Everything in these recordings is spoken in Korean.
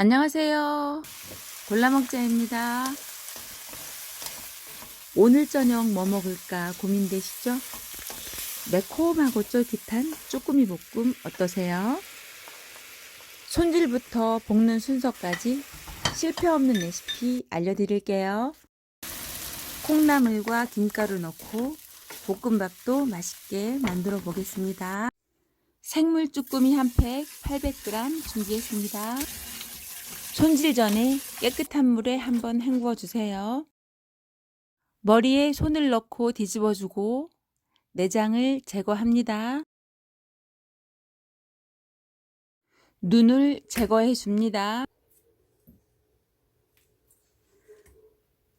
안녕하세요. 골라먹자입니다. 오늘 저녁 뭐 먹을까 고민되시죠? 매콤하고 쫄깃한 쭈꾸미 볶음 어떠세요? 손질부터 볶는 순서까지 실패 없는 레시피 알려드릴게요. 콩나물과 김가루 넣고 볶음밥도 맛있게 만들어 보겠습니다. 생물 쭈꾸미 한 팩 800g 준비했습니다. 손질 전에 깨끗한 물에 한번 헹구어 주세요. 머리에 손을 넣고 뒤집어 주고 내장을 제거합니다. 눈을 제거해 줍니다.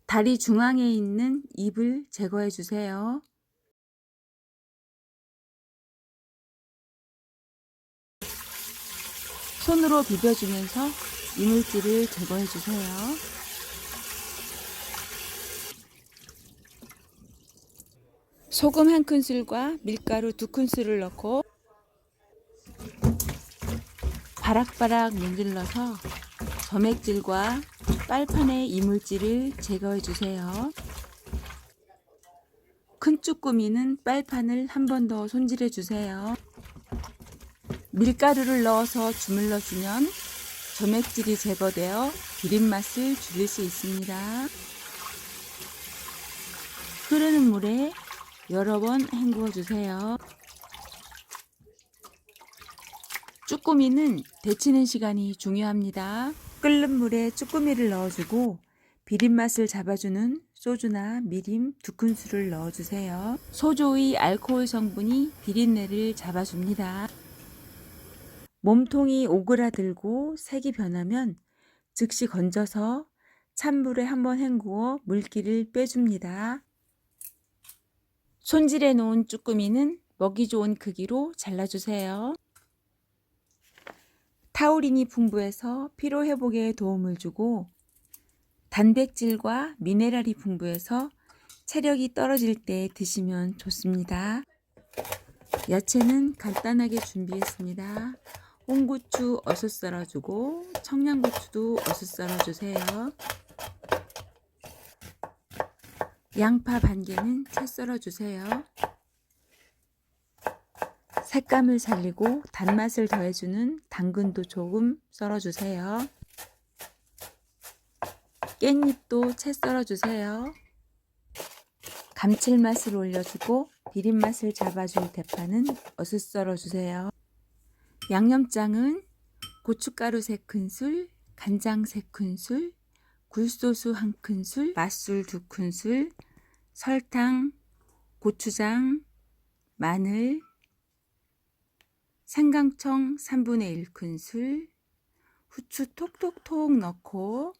다리 중앙에 있는 입을 제거해 주세요. 손으로 비벼주면서 이물질을 제거해 주세요. 소금 한 큰술과 밀가루 두 큰술을 넣고 바락바락 문질러서 점액질과 빨판의 이물질을 제거해 주세요. 큰 쭈꾸미는 빨판을 한 번 더 손질해 주세요. 밀가루를 넣어서 주물러 주면 점액질이 제거되어 비린맛을 줄일 수 있습니다. 흐르는 물에 여러 번 헹구어 주세요. 쭈꾸미는 데치는 시간이 중요합니다. 끓는 물에 쭈꾸미를 넣어주고 비린맛을 잡아주는 소주나 미림 두 큰술을 넣어주세요. 소조의 알코올 성분이 비린내를 잡아줍니다. 몸통이 오그라들고 색이 변하면 즉시 건져서 찬물에 한번 헹구어 물기를 빼줍니다. 손질해 놓은 쭈꾸미는 먹이 좋은 크기로 잘라주세요. 타우린이 풍부해서 피로 회복에 도움을 주고 단백질과 미네랄이 풍부해서 체력이 떨어질 때 드시면 좋습니다. 야채는 간단하게 준비했습니다. 홍고추 어슷 썰어주고 청양고추도 어슷 썰어주세요. 양파 반 개는 채 썰어주세요. 색감을 살리고 단맛을 더해주는 당근도 조금 썰어주세요. 깻잎도 채 썰어주세요. 감칠맛을 올려주고 비린맛을 잡아줄 대파는 어슷 썰어주세요. 양념장은 고춧가루 3큰술, 간장 3큰술, 굴소스 1큰술, 맛술 2큰술, 설탕, 고추장, 마늘, 생강청 3분의 1큰술, 후추 톡톡톡 넣고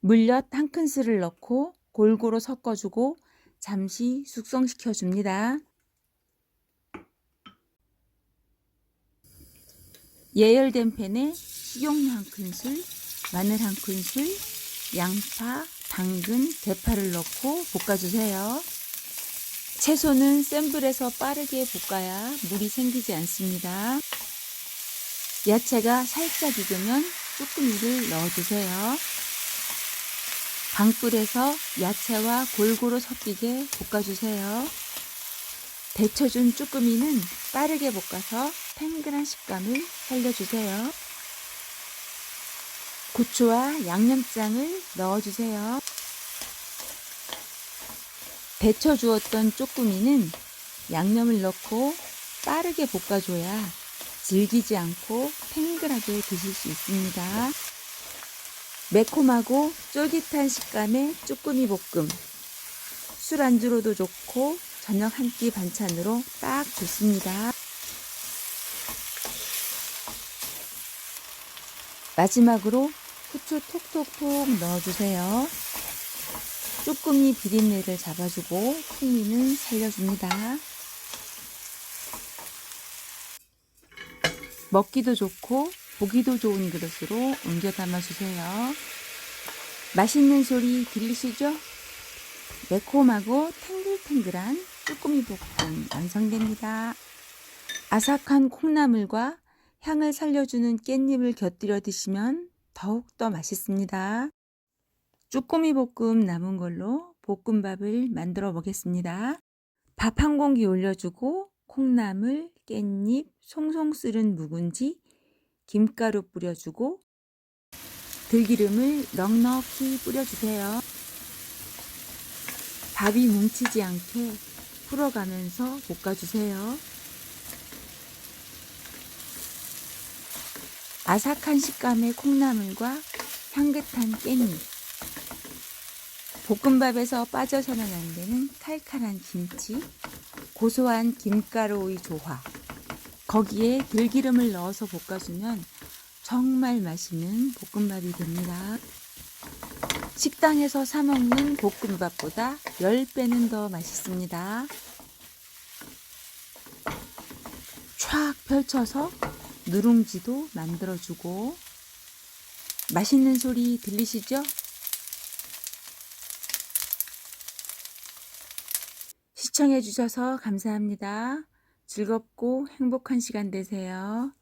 물엿 한 큰술을 넣고 골고루 섞어주고 잠시 숙성시켜 줍니다. 예열된 팬에 식용유 한 큰술, 마늘 한 큰술, 양파, 당근, 대파를 넣고 볶아주세요. 채소는 센 불에서 빠르게 볶아야 물이 생기지 않습니다. 야채가 살짝 익으면 쭈꾸미를 넣어주세요. 강불에서 야채와 골고루 섞이게 볶아주세요. 데쳐준 쭈꾸미는 빠르게 볶아서 탱글한 식감을 살려주세요. 고추와 양념장을 넣어주세요. 데쳐 주었던 쭈꾸미는 양념을 넣고 빠르게 볶아줘야 질기지 않고 탱글하게 드실 수 있습니다. 매콤하고 쫄깃한 식감의 쭈꾸미 볶음. 술안주로도 좋고 저녁 한 끼 반찬으로 딱 좋습니다. 마지막으로 후추 톡톡톡 넣어주세요. 쭈꾸미 비린내를 잡아주고 풍미는 살려줍니다. 먹기도 좋고 보기도 좋은 그릇으로 옮겨 담아주세요. 맛있는 소리 들리시죠? 매콤하고 탱글탱글한 쭈꾸미 볶음 완성됩니다. 아삭한 콩나물과 향을 살려주는 깻잎을 곁들여 드시면 더욱더 맛있습니다. 쭈꾸미 볶음 남은 걸로 볶음밥을 만들어 보겠습니다. 밥 한 공기 올려주고 콩나물, 깻잎, 송송 썰은 묵은지, 김가루 뿌려주고 들기름을 넉넉히 뿌려주세요. 밥이 뭉치지 않게 풀어가면서 볶아주세요. 아삭한 식감의 콩나물과 향긋한 깻잎. 볶음밥에서 빠져서는 안 되는 칼칼한 김치, 고소한 김가루의 조화. 거기에 들기름을 넣어서 볶아주면 정말 맛있는 볶음밥이 됩니다. 식당에서 사먹는 볶음밥보다 10배는 더 맛있습니다. 촥 펼쳐서 누룽지도 만들어주고 맛있는 소리 들리시죠? 시청해주셔서 감사합니다. 즐겁고 행복한 시간 되세요.